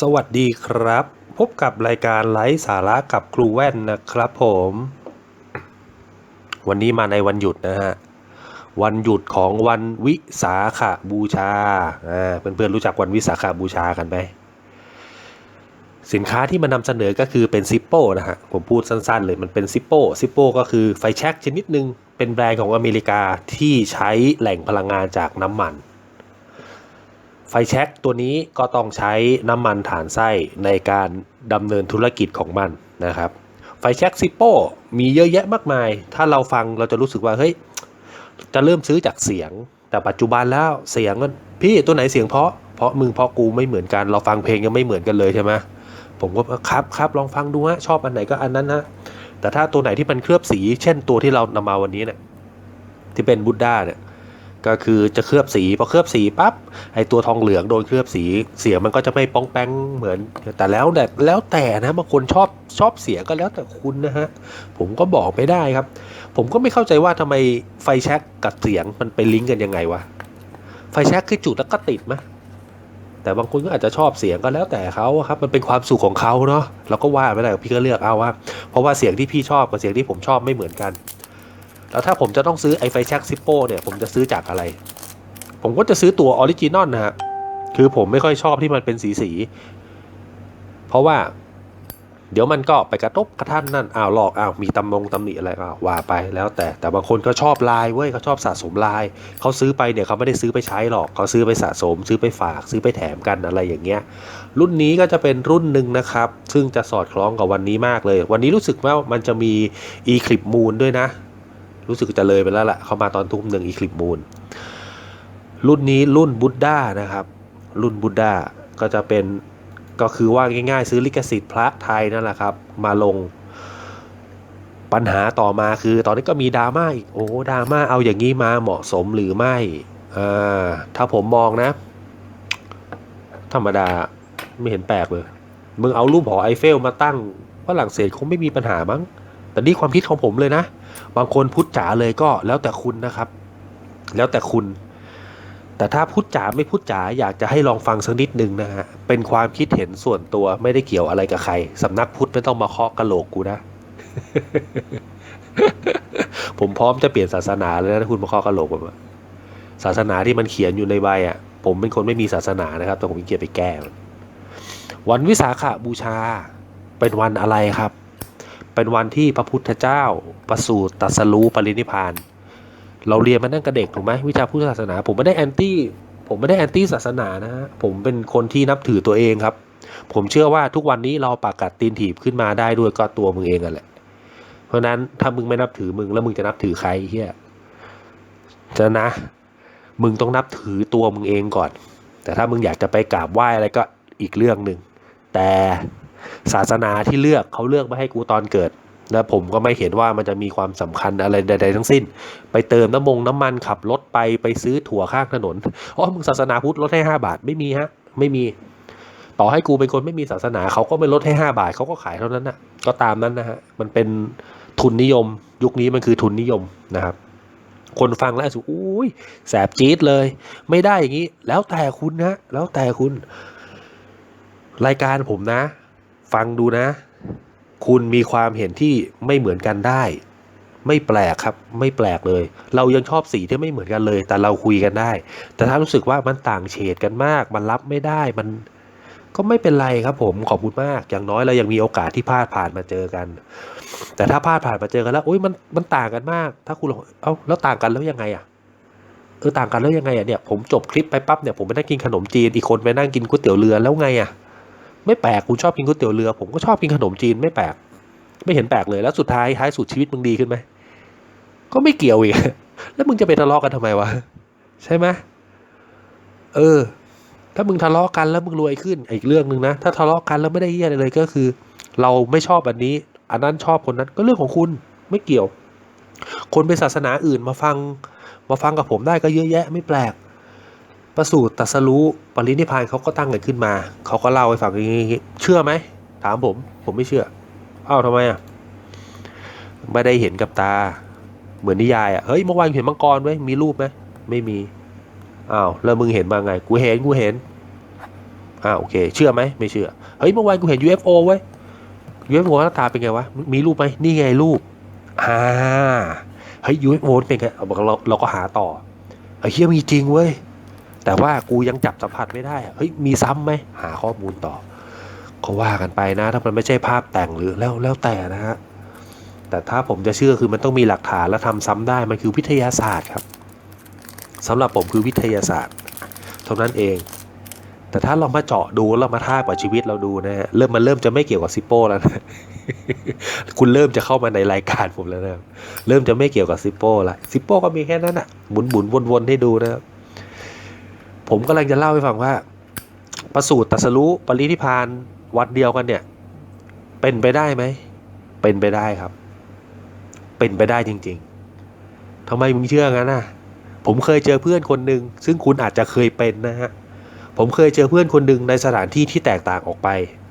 สวัสดีครับ พบกับรายการไลฟ์สาระกับครูแว่นนะครับผม วันนี้มาในวันหยุดนะฮะ วันหยุดของวันวิสาขบูชาอ่าเพื่อนๆรู้จักวันวิสาขบูชากันไหมสินค้าที่มานำเสนอก็คือเป็นซิปโป้นะฮะ ผมพูดสั้นๆเลยมันเป็นซิปโป้ซิปโป้ก็คือไฟแช็กชนิดหนึ่งเป็นแบรนด์ของอเมริกาที่ใช้แหล่งพลังงานจากน้ำมัน ไฟแช็กตัวนี้ก็ต้องใช้น้ำมันฐานไส้ในการดำเนินธุรกิจของมันนะครับ ไฟแช็กซิปโป้มีเยอะแยะมากมาย ถ้าเราฟังเราจะรู้สึกว่าเฮ้ยจะเริ่มซื้อจากเสียง แต่ปัจจุบันแล้วเสียงมันพี่ตัวไหนเสียงเพราะเพราะมึงเพราะกูไม่เหมือนกัน เราฟังเพลงยังไม่เหมือนกันเลยใช่ไหมผมก็ครับครับลองฟังดูฮะชอบอันไหนก็อันนั้นนะแต่ถ้าตัวไหนที่มันเคลือบสี เช่นตัวที่เรานำมาวันนี้เนี่ยที่เป็นบุดด้าเนี่ย ก็คือจะเคลือบสีพอเคลือบสีปั๊บไอตัวทองเหลืองโดนเคลือบสีเสียงมันก็จะไม่ป้องแป้งเหมือน แต่แล้วแต่แล้วแต่นะบางคนชอบชอบเสียงก็แล้วแต่คุณนะฮะผมก็บอกไม่ได้ครับ ผมก็ไม่เข้าใจว่าทำไมไฟแช็กกับเสียงมันไปลิงก์กันยังไงวะไฟแช็กคือจุดแล้วก็ติดไหมแต่บางคนก็อาจจะชอบเสียงก็แล้วแต่เขาครับมันเป็นความสุขของเขาเนาะเราก็ว่าไม่ได้พี่ก็เลือกเอาว่า เพราะว่าเสียงที่พี่ชอบกับเสียงที่ผมชอบไม่เหมือนกัน แล้วถ้าผมจะต้องซื้อไอไฟแช็กซิปโป้เนี่ยผมจะซื้อจากอะไร ผมก็จะซื้อตัวออริจินอลนะฮะคือผมไม่ค่อยชอบที่มันเป็นสีสี เพราะว่าเดี๋ยวมันก็ไปกระทบกระทั่นนั่นอ้าวหลอกอ้าวมีตำมงตำหนิอะไรก็ว่าไปแล้วแต่แต่บางคนก็ชอบลายเว้ยเขาชอบสะสมลายเขาซื้อไปเนี่ยเขาไม่ได้ซื้อไปใช้หรอกเขาซื้อไปสะสม ซื้อไปฝากซื้อไปแถมกันอะไรอย่างเงี้ย รุ่นนี้ก็จะเป็นรุ่นหนึ่งนะครับ ซึ่งจะสอดคล้องกับวันนี้มากเลย วันนี้รู้สึกว่ามันจะมี e c l i p Moon ด้วยนะ รู้สึกจะเลยไปแล้วล่ะเข้ามาตอนทุ่มหนึ่ง e c l i p Moon รุ่นนี้รุ่นบุ d ด้านะครับ รุ่นบุ d ด้าก็จะเป็นก็คือว่าง่ายๆ ซื้อลิขสิทธิ์พระไทยนั่นแหละครับ มาลงปัญหาต่อมาคือตอนนี้ก็มีดราม่าอีก โอ้ดราม่าเอาอย่างนี้มาเหมาะสมหรือไม่อ่าถ้าผมมองนะ ธรรมดาไม่เห็นแปลกเลย มึงเอารูปหอไอเฟลมาตั้งฝรั่งเศสคงไม่มีปัญหามั้ง แต่นี่ความคิดของผมเลยนะ บางคนพุทธจ๋าเลยก็แล้วแต่คุณนะครับ แล้วแต่คุณ แต่ถ้าพุทธจ๋าไม่พุทธจ๋าอยากจะให้ลองฟังสักนิดนึงนะฮะ เป็นความคิดเห็นส่วนตัวไม่ได้เกี่ยวอะไรกับใครสำนักพุทธไม่ต้องมาเคาะกระโหลกกูนะ ผมพร้อมจะเปลี่ยนศาสนาเลยนะคุณมาเคาะกระโหลกผมศาสนาที่มันเขียนอยู่ในใบอะ ผมเป็นคนไม่มีศาสนานะครับ แต่ผมเกียดไปแก้วันวิสาขบูชาเป็นวันอะไรครับ เป็นวันที่พระพุทธเจ้าประสูติตรัสรู้ปรินิพาน เราเรียนมาตั้งแต่เด็กถูกไหมวิชาพุทธศาสนา ผมไม่ได้แอนตี้ผมไม่ได้แอนตี้ศาสนานะฮะผมเป็นคนที่นับถือตัวเองครับ ผมเชื่อว่าทุกวันนี้เราปากกัดตีนถีบขึ้นมาได้ด้วยก็ตัวมึงเองกันแหละ เพราะฉะนั้นถ้ามึงไม่นับถือมึงแล้วมึงจะนับถือใครเฮียจะนะ มึงต้องนับถือตัวมึงเองก่อน แต่ถ้ามึงอยากจะไปกราบไหว้อะไรก็อีกเรื่องหนึ่งแต่ ศาสนาที่เลือกเขาเลือกมาให้กูตอนเกิด และผมก็ไม่เห็นว่ามันจะมีความสำคัญอะไรใด ๆ ทั้งสิ้น ไปเติมน้ำมงน้ำมันขับรถไปไปซื้อถั่วข้างถนนอ๋อมึงศาสนาพุทธลดให้ห้าบาทไม่มีฮะ ไม่มี ต่อให้กูเป็นคนไม่มีศาสนาเขาก็ไม่ลดให้ห้าบาทเขาก็ขายเท่านั้นนะก็ตามนั้นนะฮะมันเป็นทุนนิยม ยุคนี้มันคือทุนนิยมนะครับคนฟังแล้วสุอุ้ยแสบจี๊ดเลย ไม่ได้อย่างนี้ แล้วแต่คุณนะ แล้วแต่คุณ รายการผมนะ ฟังดูนะ คุณมีความเห็นที่ไม่เหมือนกันได้ ไม่แปลกครับ ไม่แปลกเลย เรายังชอบสีที่ไม่เหมือนกันเลย แต่เราคุยกันได้ แต่ถ้ารู้สึกว่ามันต่างเฉดกันมาก มันรับไม่ได้มันก็ไม่เป็นไรครับผมขอบคุณมาก อย่างน้อยเรายังมีโอกาสที่พลาดผ่านมาเจอกัน แต่ถ้าพลาดผ่านมาเจอกันแล้วโอ้ยมันมันต่างกันมาก ถ้าคุณบอกเอ้าแล้วต่างกันแล้วยังไงอะเออต่างกันแล้วยังไงอะเนี่ยผมจบคลิปไปปั๊บเนี่ยผมไปนั่งกินขนมจีนอีกคนไปนั่งกินก๋วยเตี๋ยวเรือแล้วไงอะ ไม่แปลกคุณชอบกินก๋วยเตี๋ยวเรือผมก็ชอบกินขนมจีนไม่แปลก ไม่เห็นแปลกเลยแล้วสุดท้ายท้ายสุดชีวิตมึงดีขึ้นไหมก็ไม่เกี่ยวอีกแล้วมึงจะไปทะเลาะกันทำไมวะใช่ไหมเออ ถ้ามึงทะเลาะกันแล้วมึงรวยขึ้นอีกเรื่องหนึ่งนะถ้าทะเลาะกันแล้วไม่ได้เหี้ยอะไรเลยก็คือ เราไม่ชอบอันนี้ อันนั้นชอบคนนั้นก็เรื่องของคุณไม่เกี่ยว คนเป็นศาสนาอื่นมาฟัง มาฟังกับผมได้ก็เยอะแยะไม่แปลก ประสูติตรัสรู้ปรินิพานเขาก็ตั้งกันขึ้นมา เขาก็เล่าให้ฟังอย่างนี้เชื่อไหม ถามผม ผมไม่เชื่อ อ้าวทำไมอะ ไม่ได้เห็นกับตา เหมือนนิยายอะ เฮ้ยเมื่อวานเห็นมังกรไหมมีรูปไหมไม่มี อ้าวแล้วมึงเห็นมาไง กูเห็นกูเห็นอ่าวโอเค เชื่อไหมไม่เชื่อ เฮ้ยเมื่อวานกูเห็น UFO ไว้ย UFO หน้าตาเป็นไงวะ มีรูปไหมนี่ไงรูป อ่า เฮ้ย UFO เป็นไงเอาเราเราก็หาต่อไอ้เฮียมีจริงเว้ย แต่ว่ากูยังจับสัมผัสไม่ได้เฮ้ยมีซ้ำไหมหาข้อมูลต่อก็ว่ากันไปนะ ถ้ามันไม่ใช่ภาพแต่งหรือแล้วแล้วแต่นะฮะแต่ถ้าผมจะเชื่อคือมันต้องมีหลักฐานและทำซ้ำได้มันคือวิทยาศาสตร์ครับสำหรับผมคือวิทยาศาสตร์เท่านั้นเอง แต่ถ้าเรามาเจาะดูเรามาท่ากับชีวิตเราดูนะฮะเริ่มมันเริ่มจะไม่เกี่ยวกับซิปโป้แล้วนะคุณเริ่มจะเข้ามาในรายการผมแล้วนะเริ่มจะไม่เกี่ยวกับซิปโป้ละซิปโป้ก็มีแค่นั้นอะหมุนหมุนวนวนๆให้ดูนะครับ ผมกำลังจะเล่าให้ฟังว่า ประสูติตรัสรู้ปรินิพานวันเดียวกันเนี่ย เป็นไปได้ไหม เป็นไปได้ครับ เป็นไปได้จริง ๆทำไมมึงเชื่องั้นน่ะ ผมเคยเจอเพื่อนคนหนึ่งซึ่งคุณอาจจะเคยเป็นนะฮะผมเคยเจอเพื่อนคนหนึ่งในสถานที่ที่แตกต่างออกไป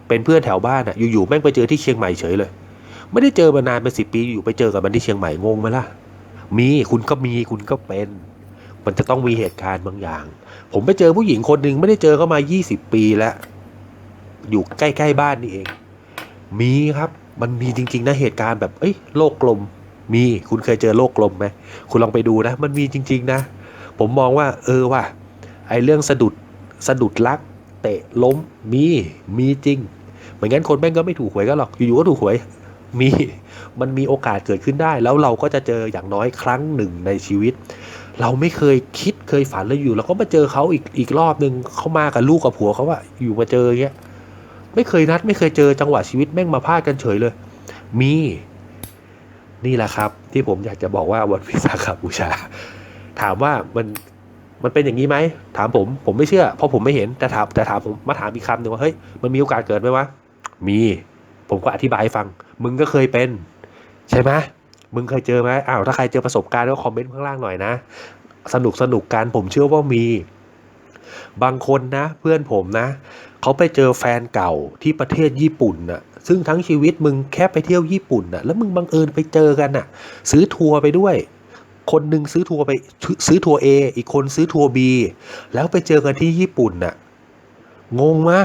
เป็นเพื่อนแถวบ้านอะ อยู่ๆแม่งไปเจอที่เชียงใหม่เฉยเลย ไม่ได้เจอมานานเป็นสิปีอยู่ไปเจอกับมันที่เชียงใหม่งงไหมล่ะ มีคุณก็มีคุณก็เป็น มันจะต้องมีเหตุการณ์บางอย่าง ผมไปเจอผู้หญิงคนหนึ่งไม่ได้เจอเขามา 20 ปีแล้ว อยู่ใกล้ๆบ้านนี่เอง มีครับ มันมีจริง ๆ นะเหตุการณ์แบบ เอ้ย โลกกลม มี คุณเคยเจอโลกกลมไหม คุณลองไปดูนะ มันมีจริง ๆ นะ ผมมองว่า เออว่ะ ไอเรื่องสะดุด สะดุดลัก เตะล้ม มี มีจริง เหมือนงั้นคนแม่งก็ไม่ถูกหวยก็หรอก อยู่ๆก็ถูกหวยมี มันมีโอกาสเกิดขึ้นได้ แล้วเราก็จะเจออย่างน้อยครั้งหนึ่งในชีวิต เราไม่เคยคิดเคยฝันเลยอยู่ แล้วก็มาเจอเขาอีกอีกรอบหนึ่งเขามากับลูกกับผัวเขาว่าอยู่มาเจออย่างเงี้ยไม่เคยนัด ไม่เคยเจอจังหวะชีวิตแม่งมาพลาดกันเฉยเลย มี นี่แหละครับ ที่ผมอยากจะบอกว่าวันวิสาขบูชา ถามว่ามันมันเป็นอย่างนี้ไหมถามผมผมไม่เชื่อ เพราะผมไม่เห็นแต่ถามแต่ถามผมมาถามอีกคำหนึ่งว่าเฮ้ยมันมีโอกาสเกิดไหมวะมี ผมก็อธิบายให้ฟัง มึงก็เคยเป็น ใช่ไหม มึงเคยเจอไหมอ้าวถ้าใครเจอประสบการณ์ก็คอมเมนต์ข้างล่างหน่อยนะ สนุกสนุกกันผมเชื่อว่ามี บางคนนะ เพื่อนผมนะเขาไปเจอแฟนเก่าที่ประเทศญี่ปุ่นน่ะ ซึ่งทั้งชีวิตมึงแค่ไปเที่ยวญี่ปุ่นน่ะ แล้วมึงบังเอิญไปเจอกันน่ะ ซื้อทัวร์ไปด้วยคนหนึ่งซื้อทัวร์ไปซื้อทัวร์ A อีกคนซื้อทัวร์ B แล้วไปเจอกันที่ญี่ปุ่นน่ะ งงมา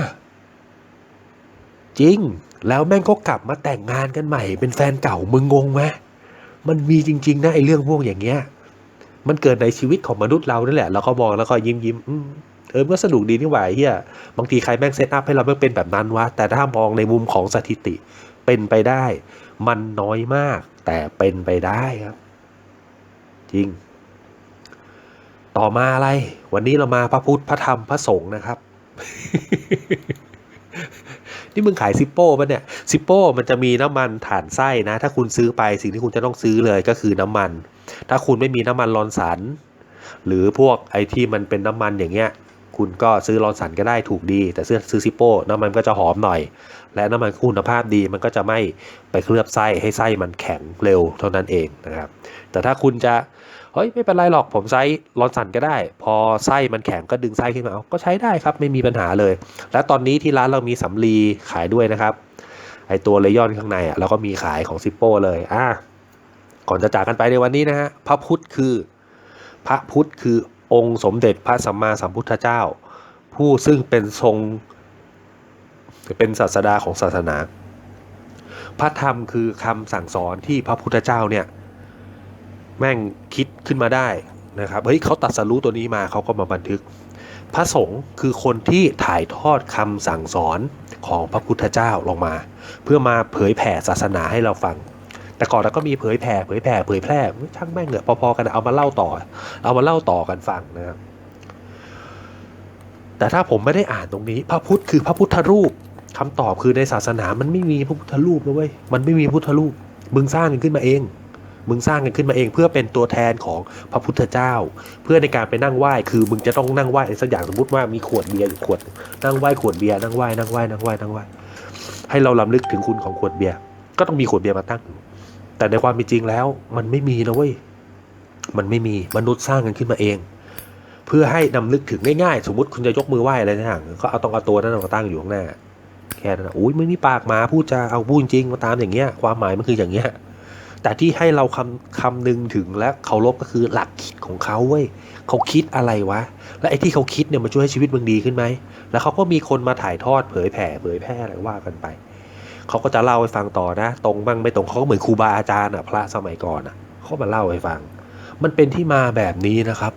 จริง แล้วแม่งก็กลับมาแต่งงานกันใหม่ เป็นแฟนเก่ามึงงงไหม มันมีจริงๆนะไอ้เรื่องพวกอย่างเงี้ย มันเกิดในชีวิตของมนุษย์เรานั่นแหละเราก็มองแล้วก็ยิ้มยิ้มๆเออมันก็สนุกดีนี่หว่าเฮียบางทีใครแม่งเซตอัพให้เราไม่เป็นแบบนั้นวะแต่ถ้ามองในมุมของสถิติเป็นไปได้ มันน้อยมาก แต่เป็นไปได้ครับ จริง ต่อมาอะไร วันนี้เรามาพระพุทธพระธรรมพระสงฆ์นะครับ นี่มึงขายซิปโป้ปะเนี่ยซิปโป้มันจะมีน้ำมันถ่านไส้นะ ถ้าคุณซื้อไปสิ่งที่คุณจะต้องซื้อเลยก็คือน้ำมัน ถ้าคุณไม่มีน้ำมันรอนสัน หรือพวกไอที่มันเป็นน้ำมันอย่างเงี้ย คุณก็ซื้อรอนสันก็ได้ถูกดี แต่ซื้อซื้อซิปโป้น้ำมันก็จะหอมหน่อย และน้ำมันคุณภาพดีมันก็จะไม่ไปเคลือบไส้ให้ไส้มันแข็งเร็วเท่านั้นเองนะครับ แต่ถ้าคุณจะ เฮ้ยไม่เป็นไรหรอกผมใช้รอนสันก็ได้ พอไส้มันแข็งก็ดึงไส้ขึ้นมาเอาก็ใช้ได้ครับไม่มีปัญหาเลย และตอนนี้ที่ร้านเรามีสำลีขายด้วยนะครับไอตัวเลยอนข้างในอะเราก็มีขายของซิปโป้เลยอะก่อนจะจากกันไปในวันนี้นะฮะพระพุทธคือ พระพุทธคือองค์สมเด็จพระสัมมาสัมพุทธเจ้า ผู้ซึ่งเป็นทรง เป็นศาสดาของศาสนา พระธรรมคือคำสั่งสอนที่พระพุทธเจ้าเนี่ย แม่งคิดขึ้นมาได้นะครับเฮ้ยเขาตัดสรู้ตัวนี้มาเขาก็มาบันทึก พระสงฆ์คือคนที่ถ่ายทอดคำสั่งสอนของพระพุทธเจ้าลงมา เพื่อมาเผยแผ่ศาสนาให้เราฟัง แต่ก่อนเราก็มีเผยแผ่เผยแผ่เผยแพร่ช่างแม่งเหอะพอๆกันเอามาเล่าต่อ เอามาเล่าต่อกันฟังนะครับแต่ถ้าผมไม่ได้อ่านตรงนี้ พระพุทธคือพระพุทธรูปคำตอบคือในศาสนามันไม่มีพระพุทธรูปนะเว้ยมันไม่มีพุทธรูปมึงสร้างกันขึ้นมาเอง มึงสร้างกันขึ้นมาเองเพื่อเป็นตัวแทนของพระพุทธเจ้า เพื่อในการไปนั่งไหว้คือมึงจะต้องนั่งไหว้อะไรสักอย่างสมมติว่ามีขวดเบียร์อยู่ขวดนั่งไหว้ขวดเบียร์นั่งไหว้นั่งไหว้นั่งไหว้นั่งไหว้ให้เราลำลึกถึงคุณของขวดเบียร์ก็ต้องมีขวดเบียร์มาตั้ง แต่ในความเป็นจริงแล้วมันไม่มีนะเว้ยมันไม่มีมนุษย์สร้างกันขึ้นมาเอง เพื่อให้นำลึกถึงง่ายๆสมมติคุณจะยกมือไหว้อะไรสักอย่างก็เอาตรงเอาตัวนั้นมาตั้งอยู่ข้างหน้าแค่นั้นอุ้ยไม่มีปากหมาพูดจะเอาพูดจริงมาตามอย่างเงี้ยความหมายมันคืออย่างเงี้ย แต่ที่ให้เราคำคำนึงถึงและเคารพก็คือหลักคิดของเขาเว้ยเขาคิดอะไรวะ และไอ้ที่เขาคิดเนี่ยมันช่วยให้ชีวิตมึงดีขึ้นไหม แล้วเขาก็มีคนมาถ่ายทอดเผยแผ่เผยแพร่อะไรว่ากันไป เขาก็จะเล่าให้ฟังต่อนะ ตรงบ้างไม่ตรงเขาก็เหมือนครูบาอาจารย์อะพระสมัยก่อนอะเขามาเล่าให้ฟัง มันเป็นที่มาแบบนี้นะครับ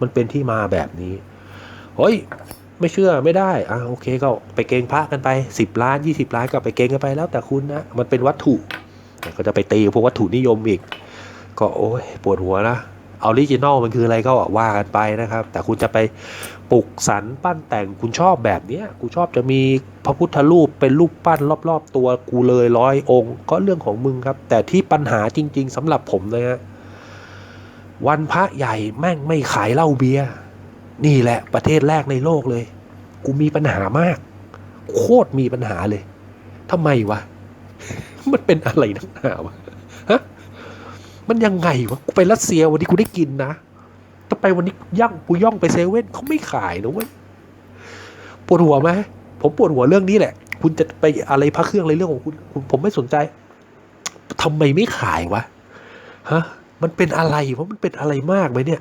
มันเป็นที่มาแบบนี้เฮ้ยไม่เชื่อไม่ได้อะโอเคก็ไปเกงพระกันไปสิบล้านยี่สิบล้านก็ไปเกงกันไปแล้วแต่คุณนะมันเป็นวัตถุ แต่ก็จะไปตีพวกวัตถุนิยมอีก ก็โอ้ยปวดหัวนะออริจินอลมันคืออะไรก็ว่ากันไปนะครับ แต่คุณจะไปปลุกสรรปั้นแต่งคุณชอบแบบเนี้ยกูชอบจะมีพระพุทธรูปเป็นรูปปั้นรอบๆ ตัวกูเลยร้อยองค์ ก็เรื่องของมึงครับ แต่ที่ปัญหาจริง ๆสำหรับผมนะฮะวันพระใหญ่แม่งไม่ขายเหล้าเบียร์นี่แหละประเทศแรกในโลกเลย กูมีปัญหามาก โคตรมีปัญหาเลยทำไมวะ มันเป็นอะไรนักหนาวะฮะมันยังไงวะกูไปรัสเซียวันนี้กูได้กินนะแต่ไปวันนี้ย่างกูย่องไปเซเว่นเขาไม่ขายนะเว้ยปวดหัวไหมผมปวดหัวเรื่องนี้แหละ คุณจะไปอะไรพระเครื่องอะไรเรื่องของคุณคุณผมไม่สนใจทำไมไม่ขายวะฮะมันเป็นอะไรวะมันเป็นอะไรมากไหมเนี่ย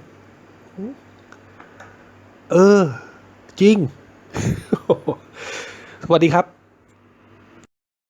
เออ จริง สวัสดีครับ